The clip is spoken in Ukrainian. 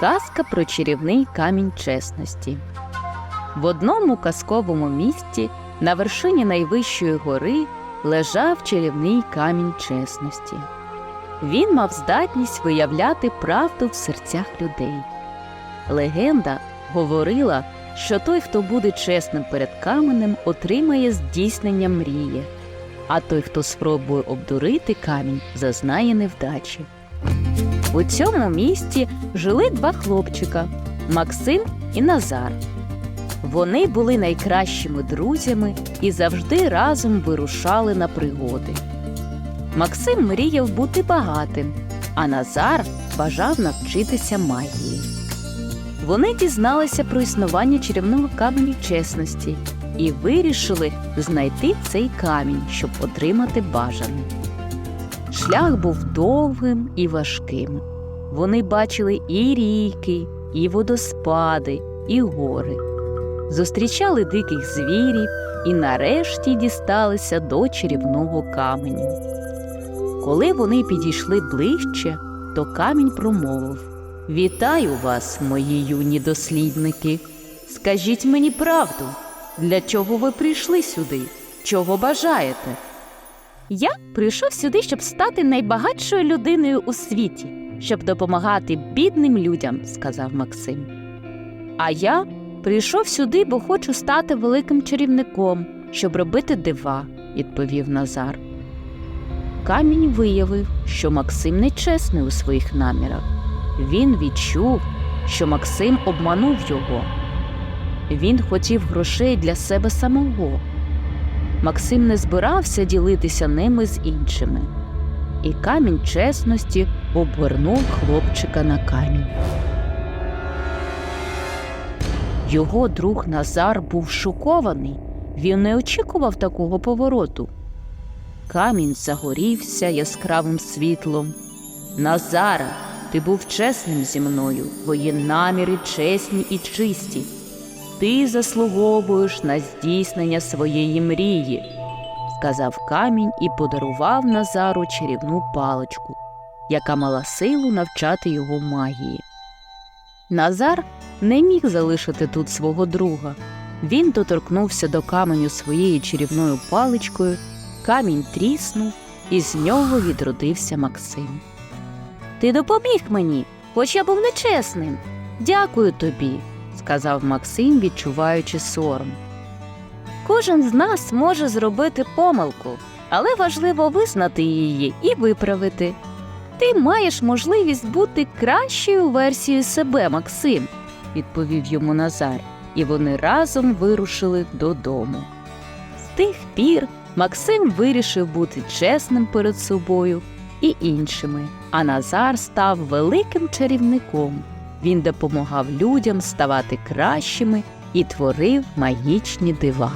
Казка про чарівний камінь чесності. В одному казковому місті на вершині найвищої гори лежав чарівний камінь чесності. Він мав здатність виявляти правду в серцях людей. Легенда говорила, що той, хто буде чесним перед каменем, отримає здійснення мрії, а той, хто спробує обдурити камінь, зазнає невдачі. У цьому місті жили два хлопчика Максим і Назар. Вони були найкращими друзями і завжди разом вирушали на пригоди. Максим мріяв бути багатим, а Назар бажав навчитися магії. Вони дізналися про існування чарівного каменю чесності і вирішили знайти цей камінь, щоб отримати бажане. Шлях був довгим і важким. Вони бачили і ріки, і водоспади, і гори. Зустрічали диких звірів і нарешті дісталися до чарівного каменю. Коли вони підійшли ближче, то камінь промовив Вітаю вас, мої юні дослідники. Скажіть мені правду, для чого ви прийшли сюди? Чого бажаєте? Я прийшов сюди, щоб стати найбагатшою людиною у світі, щоб допомагати бідним людям, сказав Максим. А я прийшов сюди, бо хочу стати великим чарівником, щоб робити дива, відповів Назар. Камінь виявив, що Максим нечесний у своїх намірах. Він відчув, що Максим обманув його. Він хотів грошей для себе самого. Максим не збирався ділитися ними з іншими. І камінь чесності обгорнув хлопчика на камінь. Його друг Назар був шокований. Він не очікував такого повороту. Камінь загорівся яскравим світлом. Назара, ти був чесним зі мною, твої наміри чесні і чисті. Ти заслуговуєш на здійснення своєї мрії, сказав камінь і подарував Назару чарівну паличку, яка мала силу навчати його магії. Назар не міг залишити тут свого друга. Він доторкнувся до каменю своєю чарівною паличкою, камінь тріснув, і з нього відродився Максим. Ти допоміг мені, хоч я був нечесним. Дякую тобі, сказав Максим, відчуваючи сором. Кожен з нас може зробити помилку, але важливо визнати її і виправити. Ти маєш можливість бути кращою версією себе, Максим, відповів йому Назар, і вони разом вирушили додому. З тих пір Максим вирішив бути чесним перед собою і іншими, а Назар став великим чарівником. Він допомагав людям ставати кращими і творив магічні дива.